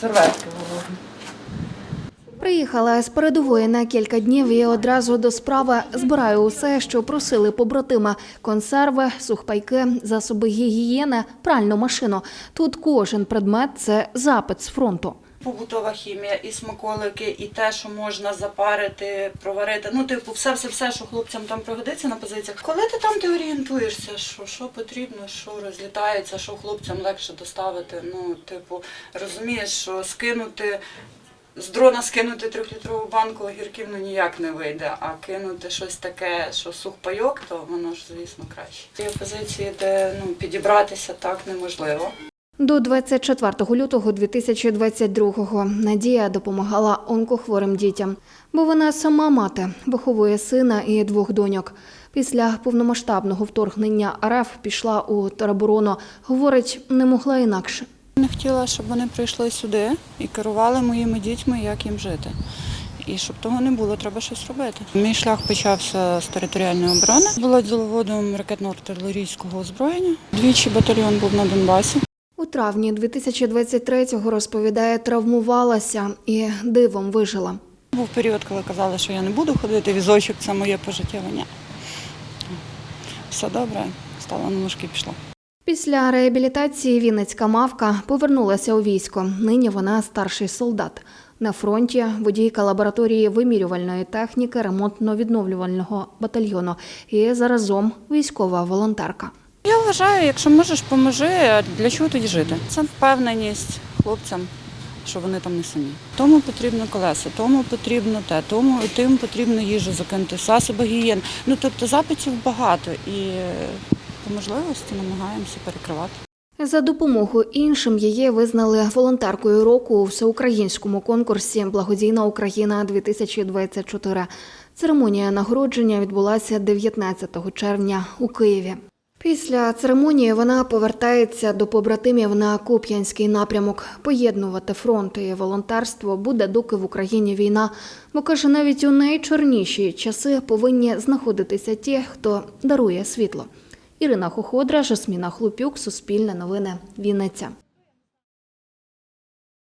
Серветки вологі. Приїхала з передової на кілька днів і одразу до справи збираю усе, що просили побратима: консерви, сухпайки, засоби гігієни, пральну машину. Тут кожен предмет це запит з фронту. Побутова хімія, і смаколики, і те, що можна запарити, проварити. Ну, типу, все, все, все, що хлопцям там пригодиться на позиціях. Коли ти там ти орієнтуєшся, що, що потрібно, що розлітається, що хлопцям легше доставити. Ну, типу, розумієш, що скинути. З дрона скинути трьохлітрову банку огірків ну ніяк не вийде, а кинути щось таке, що сухпайок, то воно ж, звісно, краще. Є позиції, де ну, підібратися так неможливо. До 24 лютого 2022-го Надія допомагала онкохворим дітям, бо вона сама мати виховує сина і двох доньок. Після повномасштабного вторгнення РФ пішла у тероборону. Говорить, не могла інакше. Не хотіла, щоб вони прийшли сюди і керували моїми дітьми, як їм жити. І щоб того не було, треба щось робити. Мій шлях почався з територіальної оборони. Була діловодом ракетно-артилерійського озброєння. Двічі батальйон був на Донбасі. У травні 2023-го, розповідає, травмувалася і дивом вижила. Був період, коли казали, що я не буду ходити, візочок це моє пожиттєвання. Все добре, стала на ножки і пішла. Після реабілітації Вінницька мавка повернулася у військо. Нині вона старший солдат. На фронті водійка лабораторії вимірювальної техніки ремонтно-відновлювального батальйону і заразом військова волонтерка. Я вважаю, якщо можеш, поможи, для чого тоді жити? Це впевненість хлопцям, що вони там не самі. Тому потрібно колеса, тому потрібно те, тому тим потрібно їжу закинути, засоби гігієни. Ну тобто запитів багато і е, по можливості намагаємося перекривати. За допомогою іншим її визнали волонтеркою року у всеукраїнському конкурсі Благодійна Україна 2024. Церемонія нагородження відбулася 19 червня у Києві. Після церемонії вона повертається до побратимів на Куп'янський напрямок. Поєднувати фронт і волонтерство буде, доки в Україні війна. Бо каже, навіть у найчорніші часи повинні знаходитися ті, хто дарує світло. Ірина Хоходра, Жасміна Хлупюк, Суспільне новини, Вінниця.